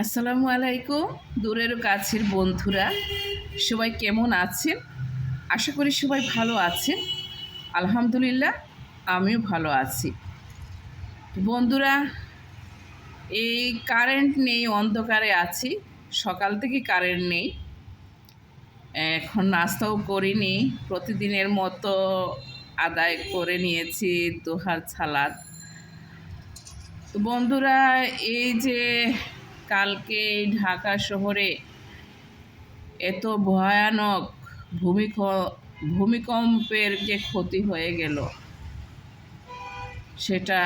আসসালামু আলাইকুম, দূরের কাছের বন্ধুরা। সবাই কেমন আছেন? আশা করি সবাই ভালো আছেন। আলহামদুলিল্লাহ, আমিও ভালো আছি। বন্ধুরা, এই কারেন্ট নেই, অন্ধকারে আছি। সকাল থেকে কারেন্ট নেই। এখন নাস্তাও করিনি। প্রতিদিনের মতো আদায় করে নিয়েছি দোহার ছালাদ। বন্ধুরা, এই যে কালকে ঢাকা শহরে এত ভয়ানক ভূমিক, ভূমিকম্পের যে ক্ষতি হয়ে গেল, সেটা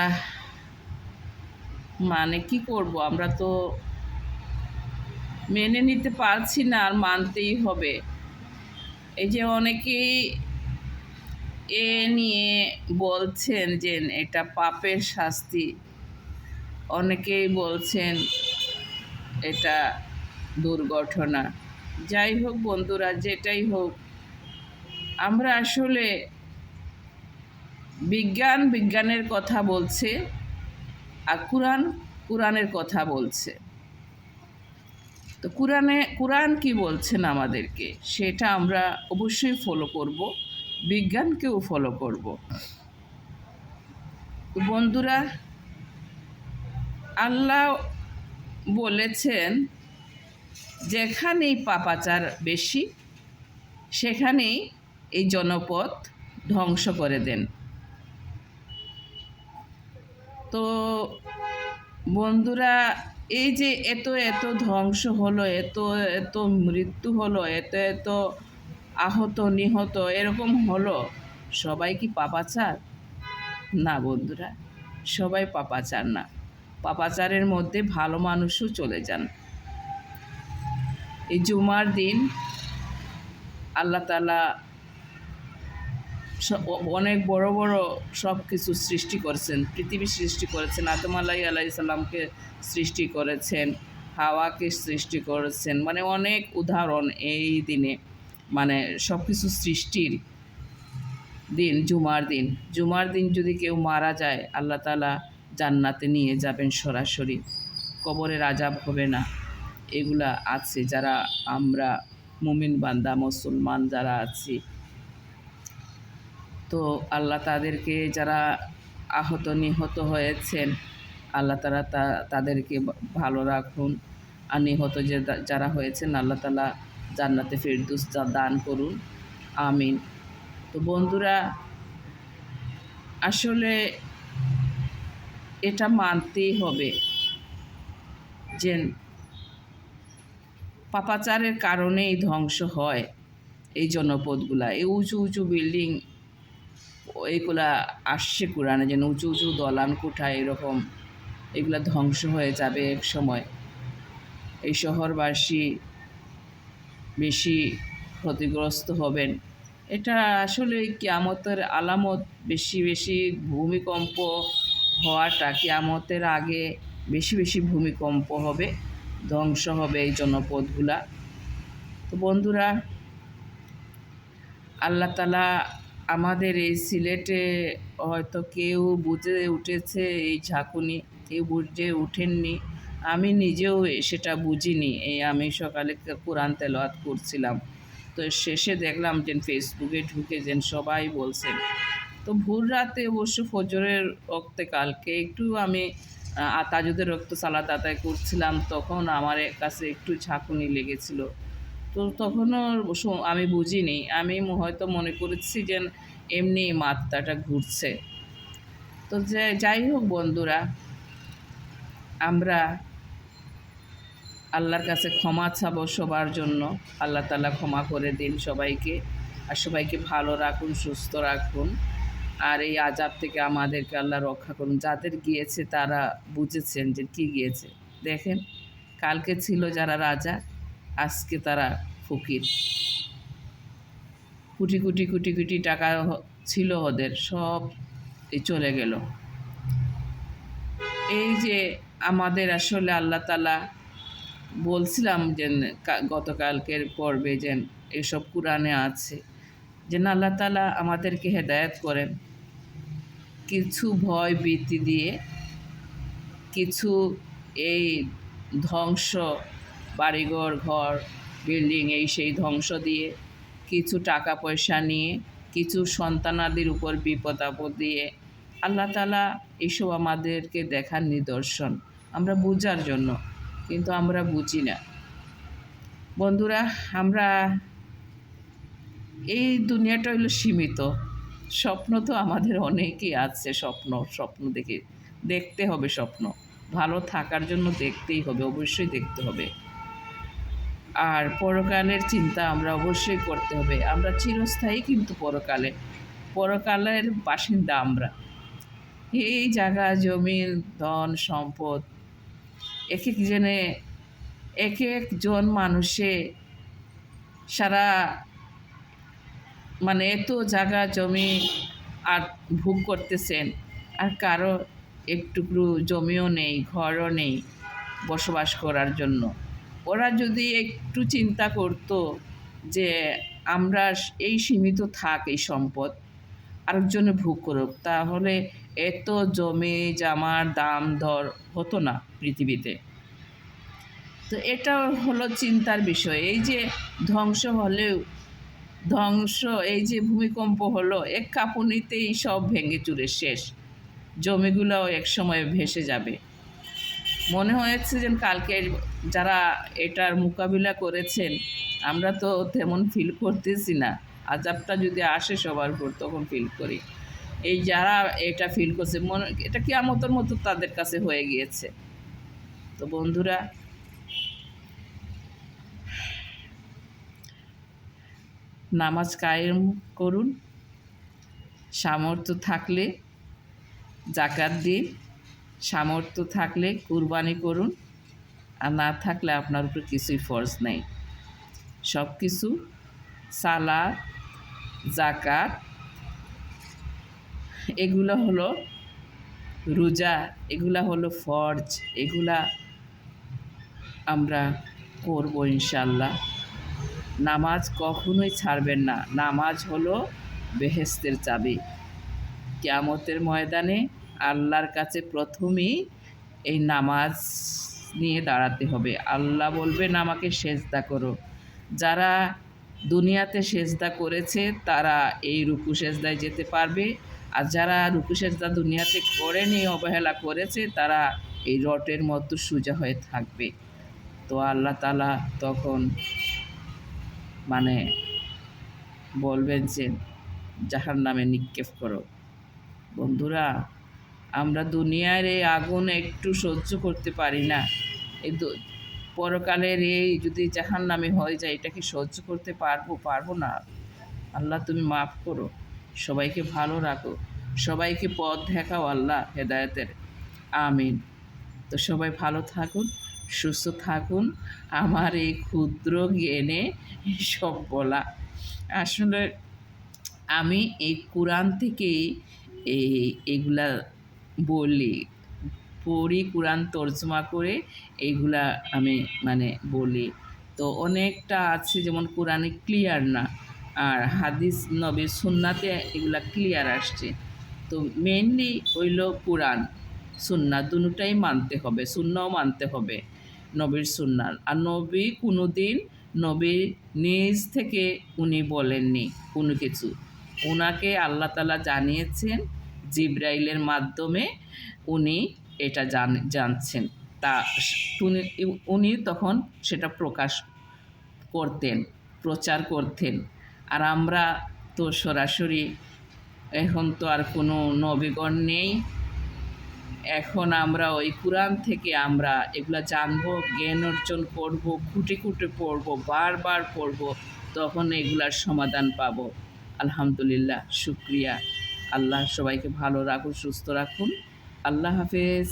মানে কি করব? আমরা তো মেনে নিতে পারছি না, আর মানতেই হবে। এই যে অনেকেই এ নিয়ে বলছেন যে এটা পাপের শাস্তি। অনেকেই বলছেন এটা দুর্ঘটনা। যাই হোক বন্ধুরা, যেটাই হোক, আমরা আসলে বিজ্ঞান বিজ্ঞানের কথা বলছে আর কোরআন কোরআনের কথা বলছে। তো কোরআনে কোরআন কি বলছেন আমাদেরকে, সেটা আমরা অবশ্যই ফলো করব, বিজ্ঞানকেও ফলো করব। বন্ধুরা, আল্লাহ বলেছেন, যেখানেই পাপাচার বেশি, সেখানেই এই জনপদ ধ্বংস করে দেন। তো বন্ধুরা, এই যে এত এত ধ্বংস হলো, এত এত মৃত্যু হলো, এত এত আহত, নিহত, এরকম হলো, সবাই কি পাপাচার? না বন্ধুরা, সবাই পাপাচার না। পাপাচারের মধ্যে ভালো মানুষও চলে যান। এই জুমার দিন আল্লাহ তালা অনেক বড় বড় সব কিছু সৃষ্টি করেছেন। পৃথিবী সৃষ্টি করেছেন, আদম আলাই সাল্লামকে সৃষ্টি করেছেন, হাওয়াকে সৃষ্টি করেছেন মানে অনেক উদাহরণ এই দিনে। মানে সব কিছু সৃষ্টির দিন, জুমার দিন। জুমার দিন যদি কেউ মারা যায়, আল্লাহ তালা জান্নাতে নিয়ে যাবেন সরাসরি। কবরের আজাব হবে না। এগুলা আছে যারা আমরা মুমিন বান্দা, মুসলমান যারা আছি। তো আল্লাহ তাদেরকে যারা আহত নিহত হয়েছেন, আল্লাহ তারা তাদেরকে ভালো রাখুন। আর নিহত যে যারা হয়েছেন, আল্লাহ তালা জান্নাতে ফেরদুস দান করুন। আমিন। তো বন্ধুরা, আসলে এটা মানতেই হবে। যে পাপাচারের কারণেই ধ্বংস হয় এই জনপদগুলা। এই উঁচু উঁচু বিল্ডিং এইগুলা আসছে কোরআনে যেন উঁচু উঁচু দলান কোঠা এরকম, এগুলা ধ্বংস হয়ে যাবে এক সময়। এই শহরবাসী বেশি ক্ষতিগ্রস্ত হবেন। এটা আসলে কিয়ামতের আলামত, বেশি বেশি ভূমিকম্প হওয়াটা কিয়ামতের আগে বেশি বেশি ভূমিকম্প হবে, ধ্বংস হবে এই জনপদগুলা। তো বন্ধুরা, আল্লাহ তালা আমাদের এই সিলেটে হয়তো কেউ বুঝে উঠেছে এই ঝাঁকুনি, কেউ বুঝে উঠেননি আমি নিজেও সেটা বুঝিনি এই আমি সকালে কোরআন তেলাওয়াত করছিলাম। তো শেষে দেখলাম যে ফেসবুকে ঢুকে যেন সবাই বলছেন তো ভোর রাতে অবশ্য ফজরের রক্তে কালকে একটু আমি তাজুদের রক্ত সালাদ আদায় করছিলাম, তখন আমার কাছে একটু ঝাঁকুনি লেগেছিল। তো তখনও আমি বুঝিনি, আমি হয়তো মনে করেছি যে এমনি মাত্রাটা ঘুরছে। তো যে, যাই হোক বন্ধুরা, আমরা আল্লাহর কাছে ক্ষমা চাবো সবার জন্য। আল্লাহ তালা ক্ষমা করে দিন সবাইকে। আর সবাইকে ভালো রাখুন, সুস্থ রাখুন। আর এই আজাব থেকে আমাদেরকে আল্লাহ রক্ষা করুন। যাদের গিয়েছে, তারা বুঝেছেন যে কি গিয়েছে। দেখেন, কালকে ছিল যারা রাজা, আজকে তারা ফকির। কুটি কুটি কুটি কুটি টাকা ছিল ওদের, সব এই চলে গেল। এই যে আমাদের আসলে আল্লাহ তালা বলছিলাম যে গতকালকের পর্বে যে এসব কোরআনে আছে যেন আল্লাহ তালা আমাদেরকে হেদায়ত করেন। কিছু ভয় বৃত্তি দিয়ে, কিছু এই ধ্বংস বাড়িঘর, ঘর, বিল্ডিং, এই সেই ধ্বংস দিয়ে, কিছু টাকা পয়সা নিয়ে, কিছু সন্তানাদির উপর বিপদ আপদ দিয়ে আল্লাহ তালা এইসব আমাদেরকে দেখার নিদর্শন। আমরা বোঝার জন্য, কিন্তু আমরা বুঝি না। বন্ধুরা, আমরা এই দুনিয়াটা হলো সীমিত। স্বপ্ন তো আমাদের অনেকই আছে, স্বপ্ন স্বপ্ন দেখে, দেখতে হবে স্বপ্ন। ভালো থাকার জন্য দেখতেই হবে, অবশ্যই দেখতে হবে। আর পরকালের চিন্তা আমরা অবশ্যই করতে হবে। আমরা চিরস্থায়ী কিন্তু পরকালে, পরকালের বাসিন্দা আমরা। এই জায়গা, জমি, ধন, সম্পদ এক এক জনে এক একজন মানুষে সারা মানে এত জায়গা জমি আর ভোগ করতেছেন, আর কারও একটুকরো জমিও নেই, ঘরও নেই বসবাস করার জন্য। ওরা যদি একটু চিন্তা করতো যে আমরা এই সীমিত থাক এই সম্পদ, আরেকজনে ভোগ করুক, তাহলে এত জমি জামার দাম দর হতো না পৃথিবীতে। তো এটা হলো চিন্তার বিষয়। এই যে ধ্বংস হলেও ধ্বংস, এই যে ভূমিকম্প হলো, এক কাঁপুনিতেই সব ভেঙে চুরে শেষ। জমিগুলোও একসময় ভেসে যাবে। মনে হয়েছে যে কালকে যারা এটার মোকাবিলা করেছেন, আমরা তো তেমন ফিল করতেছি না। আজাবটা যদি আসে সবার উপর, তখন ফিল করি। এই যারা এটা ফিল করছে, মনে, এটা কেয়ামতের মতো তাদের কাছে হয়ে গিয়েছে। তো বন্ধুরা নামাজ কায়েম করুন। সামর্থ্য থাকলে জাকাত দিন। সামর্থ্য থাকলে কুরবানি করুন। আর না থাকলে আপনার উপর কিছুই ফরজ নেই। সব কিছু সালা জাকাত এগুলো হলো রোজা, এগুলা হলো ফরজ, এগুলা আমরা করব ইনশাল্লাহ নামাজ কখনোই ছাড়বেন না। নামাজ হলো বেহেস্তের চাবি। কেয়ামতের ময়দানে আল্লাহর কাছে প্রথমেই এই নামাজ নিয়ে দাঁড়াতে হবে। আল্লাহ বলবেন, আমাকে সেজদা করো। যারা দুনিয়াতে সেজদা করেছে, তারা এই রুকু সেজদায় যেতে পারবে। আর যারা রুকু সেজদা দুনিয়াতে করেনি, অবহেলা করেছে, তারা এই রটের মতো সোজা হয়ে থাকবে। তো আল্লাহ তালা তখন মানে বলবেন যে যাহার নামে নিক্ষেপ করো। বন্ধুরা, আমরা দুনিয়ার এই আগুন একটু সহ্য করতে পারি না। এই পরকালের এই যদি জাহান নামে হয়ে যায় এটাকে সহ্য করতে পারব? পারব না। আল্লাহ তুমি মাফ করো। সবাইকে ভালো রাখো। সবাইকে পথ দেখাও আল্লাহ হেদায়তের। আমিন। তো সবাই ভালো থাকুন। সুস্থ থাকুন। আমার এই ক্ষুদ্র জ্ঞানে সব বলা। আসলে আমি এই কোরআন থেকেই এই এগুলা বলি, পড়ি কোরআন তর্জমা করে এইগুলা আমি মানে বলি। তো অনেকটা আছে যেমন কোরআনে ক্লিয়ার না, আর হাদিস, নবী, সুন্নাতে এগুলা ক্লিয়ার আসছে। তো মেনলি হইল কোরআন, সুন্না দুটাই মানতে হবে, সুন্নাও মানতে হবে। নবীর সুন্নার আর নবী কোনো দিন নবীর নিজ থেকে উনি বলেননি কোনো কিছু। ওনাকে আল্লাহ তালা জানিয়েছেন জিব্রাইলের মাধ্যমে উনি এটা জান, জানছেন। তা উনি তখন সেটা প্রকাশ করতেন, প্রচার করতেন। আর আমরা তো সরাসরি এখন তো আর কোনো নবীগণ নেই। এখন আমরা ওই কোরআন থেকে আমরা এগুলো জানব, জ্ঞান অর্জন করব, খুঁটে খুঁটে পড়ব, বারবার পড়ব, তখন এগুলার সমাধান পাব। আলহামদুলিল্লাহ, শুক্রিয়া। আল্লাহ সবাইকে ভালো রাখুন সুস্থ রাখুন আল্লাহ হাফেজ।